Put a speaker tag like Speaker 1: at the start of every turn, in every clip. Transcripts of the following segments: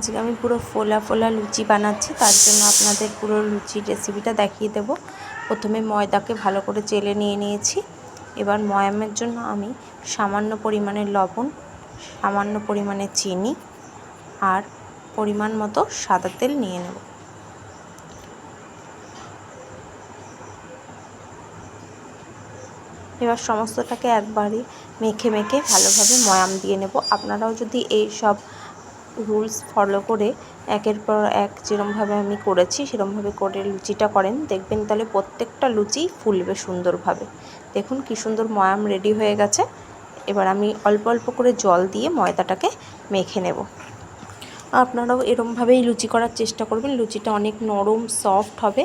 Speaker 1: আজকে আমি পুরো ফোলা ফোলা লুচি বানাচ্ছি, তার জন্য আপনাদের পুরো লুচির রেসিপিটা দেখিয়ে দেব। প্রথমে ময়দাকে ভালো করে চেলে নিয়ে নিয়েছি। এবার ময়ামের জন্য আমি সামান্য পরিমাণে লবণ, সামান্য পরিমাণে চিনি আর পরিমাণ মতো সাদা তেল নিয়ে নেব। এবার সমস্তটাকে একবারই মেখে মেখে ভালোভাবে ময়াম দিয়ে নেব। আপনারাও যদি এই সব রুলস ফলো করে একের পর এক যেরমভাবে আমি করেছি, সেরমভাবে করে লুচিটা করেন। দেখবেন তাহলে প্রত্যেকটা লুচিই ফুলবে সুন্দরভাবে। দেখুন কি সুন্দর ময়াম রেডি হয়ে গেছে। এবার আমি অল্প অল্প করে জল দিয়ে ময়দাটাকে মেখে নেব। আপনারাও এরমভাবেই লুচি করার চেষ্টা করবেন। লুচিটা অনেক নরম সফট হবে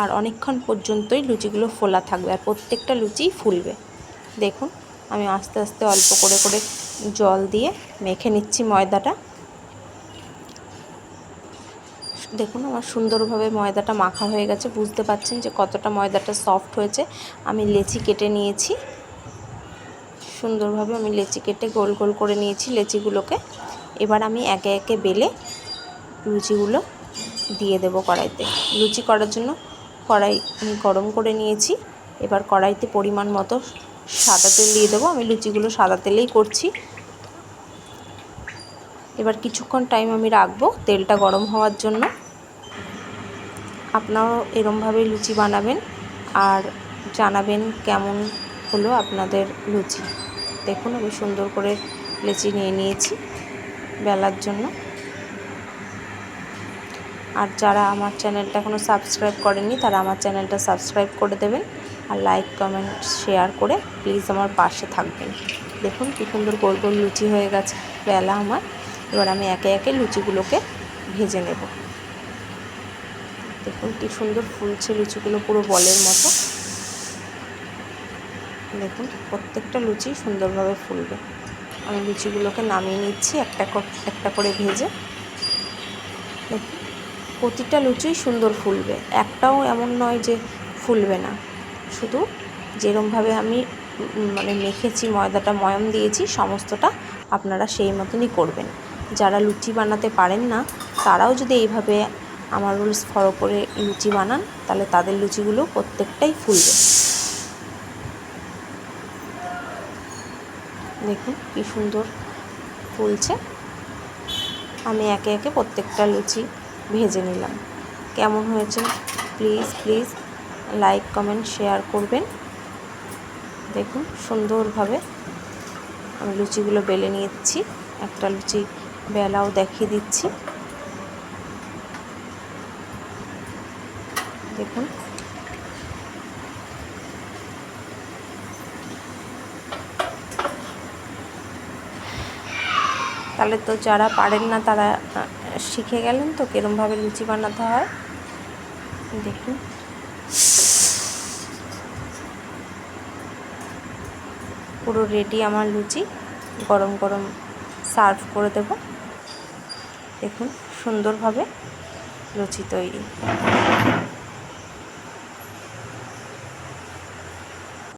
Speaker 1: আর অনেকক্ষণ পর্যন্তই লুচিগুলো ফোলা থাকবে আর প্রত্যেকটা লুচিই ফুলবে। দেখুন, আমি আস্তে আস্তে অল্প করে করে জল দিয়ে মেখে নিচ্ছি ময়দাটা। দেখুন, আমার সুন্দরভাবে ময়দাটা মাখা হয়ে গেছে। বুঝতে পাচ্ছেন যে কতটা ময়দাটা সফট হয়েছে। আমি লেচি কেটে নিয়েছি। সুন্দরভাবে আমি লেচি কেটে গোল গোল করে নিয়েছি লেচিগুলোকে। এবার আমি একে একে বেলে লুচিগুলো দিয়ে দেবো কড়াইতে। লুচি করার জন্য কড়াই আমি গরম করে নিয়েছি। এবার কড়াইতে পরিমাণ মতো সাদা তেল দিয়ে দেবো। আমি লুচিগুলো সাদা তেলেই করছি। এবার কিছুক্ষণ টাইম আমি রাখব তেলটা গরম হওয়ার জন্য। আপনারাও এরমভাবেই লুচি বানাবেন আর জানাবেন কেমন হলো আপনাদের লুচি। দেখুন, আমি সুন্দর করে লেচি নিয়ে নিয়েছি বেলার জন্য। আর যারা আমার চ্যানেলটা এখনও সাবস্ক্রাইব করেনি তারা আমার চ্যানেলটা সাবস্ক্রাইব করে দেবেন আর লাইক, কমেন্ট, শেয়ার করে প্লিজ আমার পাশে থাকবেন। দেখুন, কী সুন্দর গোল গোল লুচি হয়ে গেছে। বেলা আমার। এবার আমি একে একে লুচিগুলোকে ভেজে নেব। দেখুন, কী সুন্দর ফুলছে লুচিগুলো পুরো বলের মতো। দেখুন, প্রত্যেকটা লুচি সুন্দরভাবে ফুলবে। আমি লুচিগুলোকে নামিয়ে নিচ্ছি, একটা একটা করে ভেজে। দেখুন, প্রতিটা লুচিই সুন্দর ফুলবে। একটাও এমন নয় যে ফুলবে না। শুধু যেরমভাবে আমি মানে মেখেছি, ময়দাটা ময়ম দিয়েছি, সমস্তটা আপনারা সেই মতনই করবেন। যারা লুচি বানাতে পারেন না, তারাও যদি এইভাবে আমার রুলস ফলো করে লুচি বানান, তাহলে তাদের লুচিগুলো প্রত্যেকটাই ফুলবে। দেখুন কী সুন্দর ফুলছে। আমি একে একে প্রত্যেকটা লুচি ভেজে নিলাম। কেমন হয়েছে? Please please like comment share করবেন। দেখুন সুন্দরভাবে আমি লুচিগুলো বেলে নিয়েছি একটা লুচি বেলাও দেখিয়ে দিচ্ছি। দেখুন। তাহলে তো যারা পারেন না, তারা শিখে গেলেন তো কীরমভাবে লুচি বানাতে হয়। দেখুন। পুরো রেডি আমার লুচি। গরম গরম সার্ভ করে দেব। দেখুন, সুন্দরভাবে লুচি তৈরি।